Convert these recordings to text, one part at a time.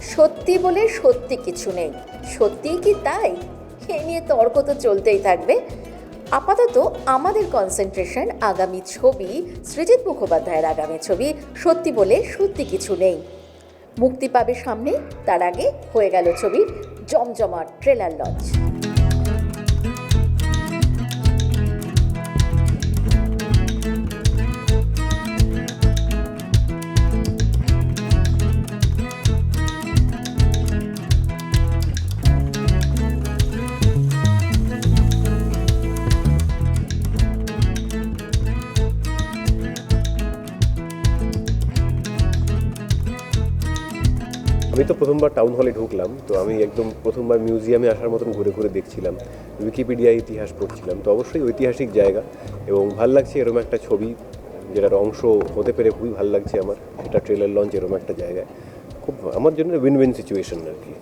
সত্যি বলে সত্যি কিছু নেই। সত্যিই কি তাই? এ নিয়ে তর্ক তো চলতেই থাকবে। আপাতত আমাদের কনসেন্ট্রেশন আগামী ছবি সৃজিত মুখোপাধ্যায়ের আগামী ছবি, সত্যি বলে সত্যি কিছু নেই। মুক্তি পাবে সামনে, তার আগে হয়ে গেল ছবির জমজমাট ট্রেলার লঞ্চ আমি তো প্রথমবার টাউন হলে ঢুকলাম, তো আমি একদম প্রথমবার মিউজিয়ামে আসার মতন ঘুরে ঘুরে দেখছিলাম। উইকিপিডিয়া ইতিহাস পড়ছিলাম, তো অবশ্যই ঐতিহাসিক জায়গা এবং ভালো লাগছে এরকম একটা ছবি, যেটার অংশ হতে পেরে খুবই ভালো লাগছে আমার, এটা ট্রেলার লঞ্চ এরকম একটা জায়গায়। খুব আমার জন্য উইন উইন সিচুয়েশন আর কি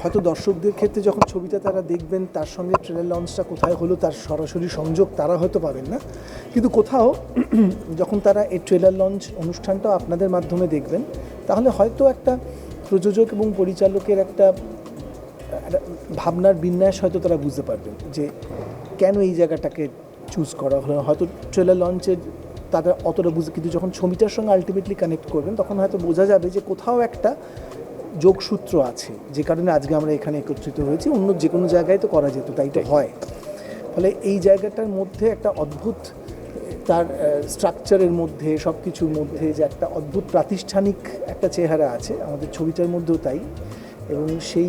হয়তো দর্শকদের ক্ষেত্রে যখন ছবিটা তারা দেখবেন, তার সঙ্গে ট্রেলার লঞ্চটা কোথায় হলো, তার সরাসরি সংযোগ তারা হয়তো পাবেন না। কিন্তু কোথাও যখন তারা এই ট্রেলার লঞ্চ অনুষ্ঠানটাও আপনাদের মাধ্যমে দেখবেন, তাহলে হয়তো একটা প্রযোজক এবং পরিচালকের একটা ভাবনার বিন্যাস হয়তো তারা বুঝতে পারবেন যে কেন এই জায়গাটাকে চুজ করা হলো। হয়তো ট্রেলার লঞ্চের তারা অতটা বুঝে কিন্তু যখন ছবিটার সঙ্গে আলটিমেটলি কানেক্ট করবেন তখন হয়তো বোঝা যাবে যে কোথাও একটা যোগসূত্র আছে যে কারণে আজকে আমরা এখানে একত্রিত হয়েছি। অন্য যে কোনো জায়গায় তো করা যেত তাই তো হয়। ফলে এই জায়গাটার মধ্যে একটা অদ্ভুত তার স্ট্রাকচারের মধ্যে সব কিছুর মধ্যে যে একটা অদ্ভুত প্রাতিষ্ঠানিক একটা চেহারা আছে, আমাদের ছবিটার মধ্যেও তাই। এবং সেই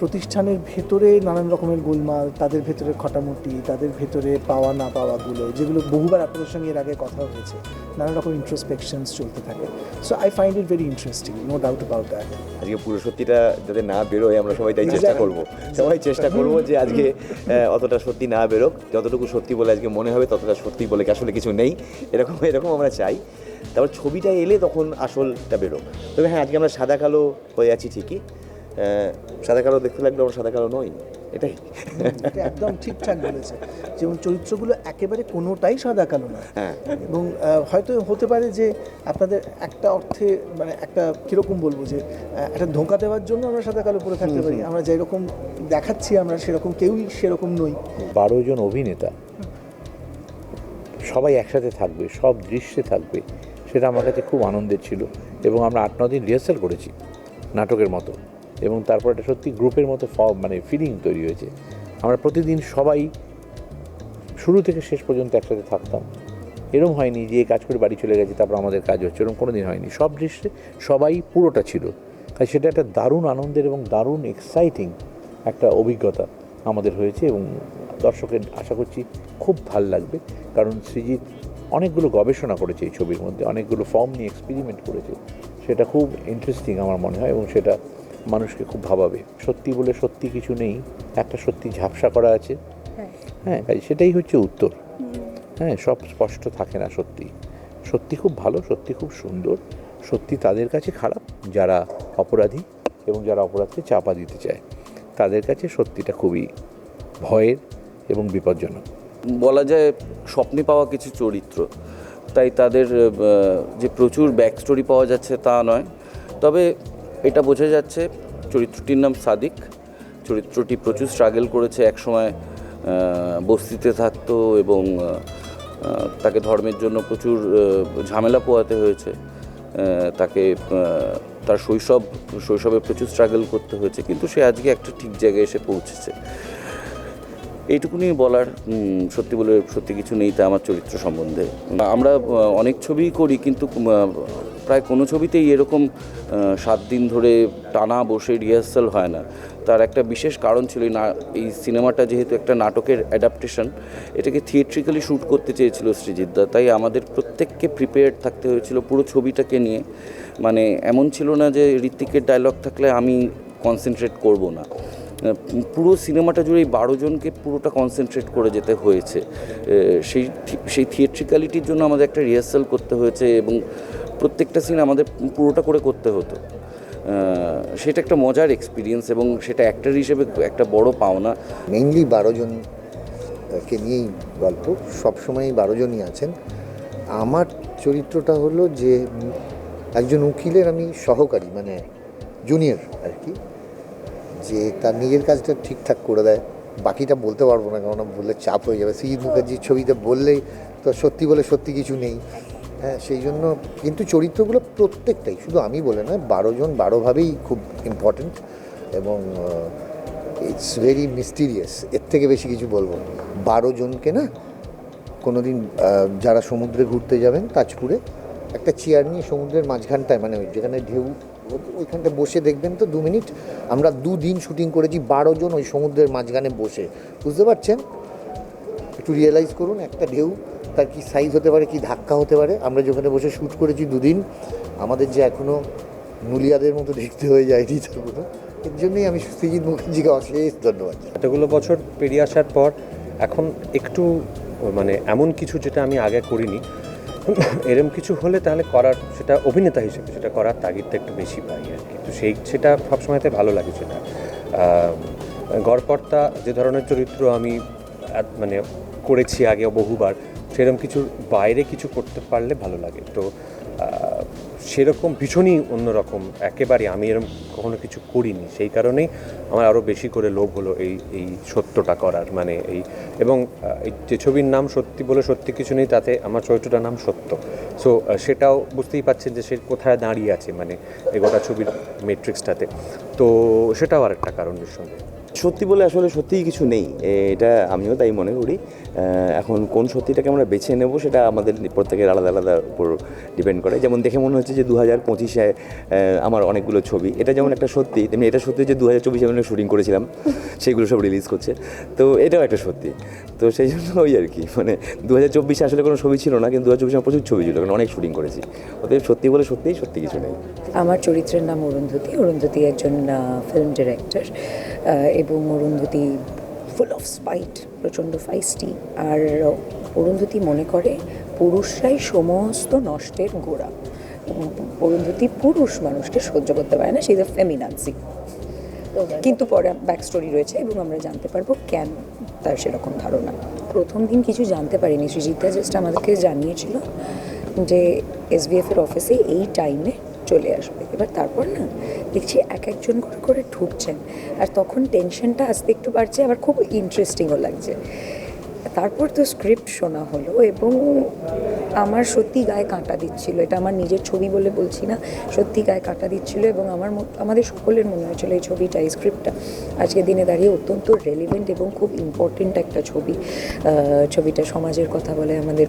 প্রতিষ্ঠানের ভেতরে নানান রকমের গোলমাল তাদের ভেতরে খটামুটি তাদের ভেতরে পাওয়া না পাওয়াগুলো যেগুলো বহুবার আপনাদের সঙ্গে এর আগে কথা হয়েছে নানান রকম ইন্ট্রোস্পেকশনস চলতে থাকে। So I find it very interesting no doubt about that আজকে পুরো সত্যিটা যাতে না বেরোয় আমরা সবাই তাই চেষ্টা করব। সবাই চেষ্টা করব যে আজকে অতটা সত্যি না বেরোক। যতটুকু সত্যি বলে আজকে মনে হবে ততটা সত্যি বলে কি আসলে কিছু নেই। এরকম এরকম আমরা চাই। তারপর ছবিটা এলে তখন আসলটা বেরোক। তবে হ্যাঁ আজকে আমরা সাদা কালো হয়ে আছি ঠিকই। সাদা কালো দেখতে লাগলে আমরা সাদা কালো নই এটাই। এটা একদম ঠিকঠাক বলেছে। যেমন চরিত্রগুলো একেবারে কোনোটাই সাদা কালো না। হ্যাঁ। এবং হয়তো হতে পারে যে আপনাদের একটা অর্থে মানে একটা কীরকম বলব যে একটা ধোঁকা দেওয়ার জন্য আমরা সাদা কালো পরে থাকতে পারি। আমরা যেরকম দেখাচ্ছি আমরা সেরকম কেউই সেরকম নই। বারো জন অভিনেতা সবাই একসাথে থাকবে সব দৃশ্যে থাকবে সেটা আমার কাছে খুব আনন্দের ছিল। এবং আমরা আট ন দিন রিহার্সাল করেছি নাটকের মতো। এবং তারপর একটা সত্যি গ্রুপের মতো ফ- মানে ফিলিং তৈরি হয়েছে। আমরা প্রতিদিন সবাই শুরু থেকে শেষ পর্যন্ত একসাথে থাকতাম। এরম হয়নি যে কাজ করে বাড়ি চলে গেছে, তারপর আমাদের কাজ হচ্ছে এরকম কোনো দিন হয়নি। সব দৃশ্যে সবাই পুরোটা ছিল। তাই সেটা একটা দারুণ আনন্দের এবং দারুণ এক্সাইটিং একটা অভিজ্ঞতা আমাদের হয়েছে এবং দর্শকের আশা করছি খুব ভালো লাগবে। কারণ সৃজিৎ অনেকগুলো গবেষণা করেছে এই ছবির মধ্যে, অনেকগুলো ফর্ম নিয়ে এক্সপেরিমেন্ট করেছে। সেটা খুব ইন্টারেস্টিং আমার মনে হয় এবং সেটা মানুষকে খুব ভাবাবে। সত্যি বলে সত্যি কিছু নেই একটা সত্যি ঝাপসা করা আছে। হ্যাঁ। কাজে সেটাই হচ্ছে উত্তর। হ্যাঁ সব স্পষ্ট থাকে না সত্যি। সত্যি খুব ভালো সত্যি খুব সুন্দর। সত্যি তাদের কাছে খারাপ যারা অপরাধী এবং যারা অপরাধকে চাপা দিতে চায়। তাদের কাছে সত্যিটা খুবই ভয়ের এবং বিপজ্জনক। বলা যায় স্বপ্নে পাওয়া কিছু চরিত্র তাই তাদের যে প্রচুর ব্যাক স্টোরি পাওয়া যাচ্ছে তা নয়। তবে এটা বোঝা যাচ্ছে চরিত্রটির নাম সাদিক। চরিত্রটি প্রচুর স্ট্রাগল করেছে, একসময় বস্তিতে থাকতো এবং তাকে ধর্মের জন্য প্রচুর ঝামেলা পোয়াতে হয়েছে। তাকে তার শৈশব, শৈশবে প্রচুর স্ট্রাগল করতে হয়েছে, কিন্তু সে আজকে একটা ঠিক জায়গায় এসে পৌঁছেছে। এইটুকুনি বলার সত্যি বলে সত্যি কিছু নেই তা আমার চরিত্র সম্বন্ধে। আমরা অনেক ছবিই করি, কিন্তু প্রায় কোনো ছবিতেই এরকম সাত দিন ধরে টানা বসে রিহার্সাল হয় না। তার একটা বিশেষ কারণ ছিল না, এই সিনেমাটা যেহেতু একটা নাটকের অ্যাডাপ্টেশন এটাকে থিয়েট্রিক্যালি শ্যুট করতে চেয়েছিল সৃজিতদা তাই আমাদের প্রত্যেককে প্রিপেয়ার্ড থাকতে হয়েছিল পুরো ছবিটাকে নিয়ে। মানে এমন ছিল না যে ঋত্বিকের ডায়লগ থাকলে আমি কনসেন্ট্রেট করব না। পুরো সিনেমাটা জুড়ে এই বারো জনকে পুরোটা কনসেন্ট্রেট করে যেতে হয়েছে। সেই সেই থিয়েট্রিক্যালিটির জন্য আমাদের একটা রিহার্সাল করতে হয়েছে এবং প্রত্যেকটা সিন আমাদের পুরোটা করে করতে হতো। সেটা একটা মজার এক্সপিরিয়েন্স এবং সেটা অ্যাক্টর হিসেবে একটা বড় পাওনা। মেইনলি বারো জন কে নিয়েই গল্প, সবসময়ই বারো জনই আছেন। আমার চরিত্রটা হলো যে, একজন উকিলের আমি সহকারী মানে জুনিয়র আর কি, যে তার নিজের কাজটা ঠিকঠাক করে দেয়। বাকিটা বলতে পারব না কারণ বললে চাপ হয়ে যাবে। সৃজিৎ মুখার্জির ছবিতে বললেই তো সত্যি বলে সত্যি কিছু নেই। হ্যাঁ সেই জন্য কিন্তু চরিত্রগুলো প্রত্যেকটাই, শুধু আমি বলে না বারো জন বারোভাবেই খুব ইম্পর্ট্যান্ট এবং ইটস ভেরি মিস্টিরিয়াস এর থেকে বেশি কিছু বলব। বারো জনকে না কোনো দিন যারা সমুদ্রে ঘুরতে যাবেন তাজপুরে, একটা চেয়ার নিয়ে সমুদ্রের মাঝখানটায় মানে যেখানে ঢেউ, ওইখানটা বসে দেখবেন তো দু মিনিট। আমরা দুদিন শুটিং করেছি, বারো জন ওই সমুদ্রের মাঝখানে বসে। বুঝতে পারছেন? একটু রিয়েলাইজ করুন, একটা ঢেউ তার কি সাইজ হতে পারে, কি ধাক্কা হতে পারে? আমরা যেখানে বসে শ্যুট করেছি দুদিন, আমাদের যে এখনও নুলিয়াদের মতো দেখতে হয়ে যায়নি তারপরে এর জন্যই আমি সৃজিৎ মুখার্জিকে অশেষ ধন্যবাদ এতগুলো বছর পেরিয়ে আসার পর, এখন একটু মানে এমন কিছু যেটা আমি আগে করিনি। এরম কিছু হলে তাহলে করার, সেটা অভিনেতা হিসেবে সেটা করার তাগিদটা একটু বেশি পাই আর কি। তো সেই, সেটা সবসময়তে ভালো লাগে সেটা। গড়পর্তা যে ধরনের চরিত্র আমি মানে করেছি আগে বহুবার সেরকম কিছু বাইরে কিছু করতে পারলে ভালো লাগে। তো সেরকম ভীষণই অন্যরকম। একেবারে আমি এরকম কখনো কিছু করিনি। সেই কারণেই আমার আরও বেশি করে লোভ হলো এই এই সত্যটা করার মানে এই, এবং যে ছবির নাম সত্যি বলে সত্যি কিছু নেই, তাতে আমার চরিত্রটার নাম সত্য। সো সেটাও বুঝতেই পারছেন যে সে কোথায় দাঁড়িয়ে আছে মানে এই গোটা ছবির মেট্রিক্সটাতে তো, সেটাও আরেকটা কারণ সঙ্গে। সত্যি বলে আসলে সত্যিই কিছু নেই। এটা আমিও তাই মনে করি। এখন কোন সত্যিটাকে আমরা বেছে নেব সেটা আমাদের প্রত্যেকের আলাদা আলাদা উপর ডিপেন্ড করে। যেমন দেখে মনে হচ্ছে যে দু হাজার পঁচিশে আমার অনেকগুলো ছবি। এটা যেমন একটা সত্যি তেমনি এটা সত্যি যে দু হাজার চব্বিশে আমি শুটিং করেছিলাম সেইগুলো সব রিলিজ করছে। তো এটাও একটা সত্যি। তো সেই জন্য ওই আর কি মানে দু হাজার চব্বিশে আসলে কোনো ছবি ছিল না কিন্তু দু হাজার চব্বিশে আমার প্রচুর ছবি ছিল কারণ অনেক শুটিং করেছি। ওদের সত্যি বলে সত্যিই সত্যি কিছু নেই। আমার চরিত্রের নাম অরুন্ধতী। অরুন্ধতী একজন ফিল্ম ডিরেক্টর এবং অরুন্ধতী ফুল অফ স্পাইট প্রচণ্ড ফাইস্টি আর অরুন্ধতী মনে করে পুরুষরাই সমস্ত নষ্টের গোড়া। অরুন্ধতী পুরুষ মানুষকে সহ্য করতে পারে না সেই ফেমিনান্সি কিন্তু পরে ব্যাক স্টোরি রয়েছে এবং আমরা জানতে পারব কেন তার সেরকম ধারণা। প্রথম দিন কিছু জানতে পারিনি, সুজিতা জাস্ট আমাদেরকে জানিয়েছিল যে এসবিএফ এর অফিসে এই টাইমে চলে আসবে। এবার তারপর না দেখছি এক একজন করে করে ঢুকছেন। আর তখন টেনশনটা আসতে একটু বাড়ছে, আবার খুব ইন্টারেস্টিংও লাগছে। তারপর তো স্ক্রিপ্ট শোনা হলো এবং আমার সত্যি গায়ে কাঁটা দিচ্ছিল। এটা আমার নিজের ছবি বলে বলছি না, সত্যি গায়ে কাঁটা দিচ্ছিল এবং আমার আমাদের সকলের মনে হয়েছিল এই ছবিটা, এই স্ক্রিপ্টটা আজকের দিনে দাঁড়িয়ে অত্যন্ত রেলিভেন্ট এবং খুব ইম্পর্টেন্ট একটা ছবি। ছবিটা সমাজের কথা বলে, আমাদের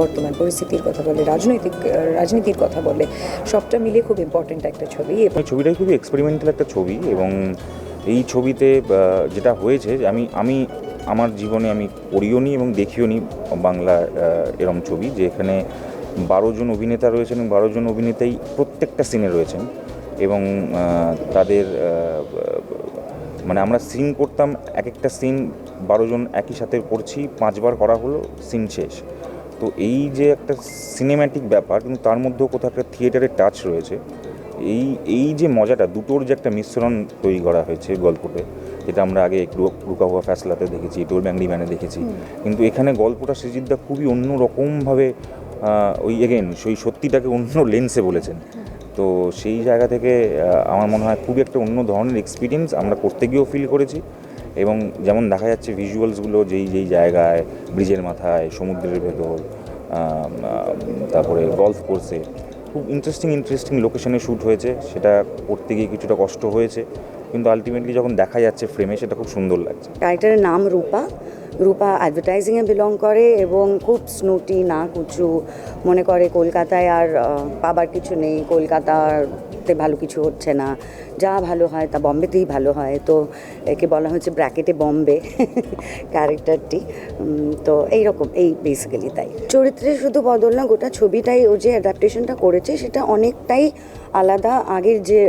বর্তমান পরিস্থিতির কথা বলে, রাজনৈতিক রাজনীতির কথা বলে, সবটা মিলিয়ে খুব ইম্পর্টেন্ট একটা ছবি ছবিটাই খুবই এক্সপেরিমেন্টাল একটা ছবি এবং এই ছবিতে যেটা হয়েছে আমি আমি আমার জীবনে আমি পড়িও নি এবং দেখিও নি বাংলা এরম ছবি, যে এখানে বারো জন অভিনেতা রয়েছেন এবং বারো জন অভিনেতাই প্রত্যেকটা সিনে রয়েছেন এবং তাদের মানে আমরা সিন করতাম এক একটা সিন বারো জন একই সাথে করছি, পাঁচবার করা হলো সিন শেষ। তো এই যে একটা সিনেম্যাটিক ব্যাপার, কিন্তু তার মধ্যেও কোথাও একটা থিয়েটারের টাচ রয়েছে। এই এই যে মজাটা, দুটোর যে একটা মিশ্রণ তৈরি করা হয়েছে গল্পতে যেটা আমরা আগে একটু রুকা হুয়া ফ্যাসলাতে দেখেছি টোল ব্যাংলি ম্যানে দেখেছি। কিন্তু এখানে গল্পটা সৃজিতদা খুবই অন্য রকমভাবে ওই এগেন সেই সত্যিটাকে অন্য লেন্সে বলেছেন। তো সেই জায়গা থেকে আমার মনে হয় খুবই একটা অন্য ধরনের এক্সপিরিয়েন্স আমরা করতে গিয়েও ফিল করেছি। এবং যেমন দেখা যাচ্ছে ভিজুয়ালসগুলো যেই যেই জায়গায় ব্রিজের মাথায় সমুদ্রের ভেতর তারপরে গলফ কোর্সে খুব ইন্টারেস্টিং ইন্টারেস্টিং লোকেশনে শ্যুট হয়েছে। সেটা করতে গিয়ে কিছুটা কষ্ট হয়েছে। কিন্তু আলটিমেটলি যখন দেখা যাচ্ছে ফ্রেমে সেটা খুব সুন্দর লাগছে। ক্যারেক্টারের নাম রূপা। রূপা অ্যাডভার্টাইজিংয়ে বিলং করে এবং খুব স্নুটি না কুচু মনে করে কলকাতায় আর পাবার কিছু নেই কলকাতাতে ভালো কিছু হচ্ছে না। যা ভালো হয় তা বম্বেতেই ভালো হয়। তো একে বলা হচ্ছে ব্র্যাকেটে বম্বে ক্যারেক্টারটি। তো এইরকম, এই বেসিক্যালি তাই। চরিত্রে শুধু বদল না, গোটা ছবিটাই ও যে অ্যাডাপ্টেশনটা করেছে, সেটা অনেকটাই আলাদা। আগের যে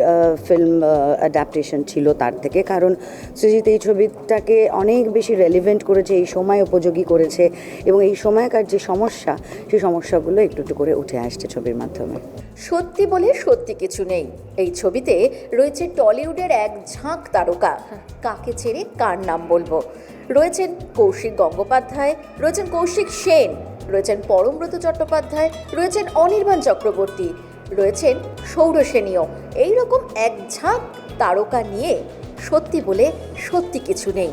ফিল্ম অ্যাডাপ্টেশন ছিল তার থেকে। কারণ সুজিত এই ছবিটাকে অনেক বেশি রেলিভেন্ট করেছে, এই সময় উপযোগী করেছে। এবং এই সময়কার যে সমস্যা, সেই সমস্যাগুলো একটু একটু করে উঠে আসছে ছবির মাধ্যমে। সত্যি বলে সত্যি কিছু নেই। এই ছবিতে রয়েছে টলিউডের এক ঝাঁক তারকা। কাকে ছেড়ে কার নাম বলব? রয়েছেন কৌশিক গঙ্গোপাধ্যায়, রয়েছেন কৌশিক সেন, রয়েছেন পরমব্রত চট্টোপাধ্যায়, রয়েছেন অনির্বাণ চক্রবর্তী, রয়েছেন সৌরসেনীয় এইরকম এক ঝাঁক তারকা নিয়ে সত্যি বলে সত্যি কিছু নেই।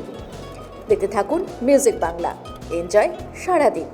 দেখতে থাকুন মিউজিক বাংলা। এনজয় সারাদিন।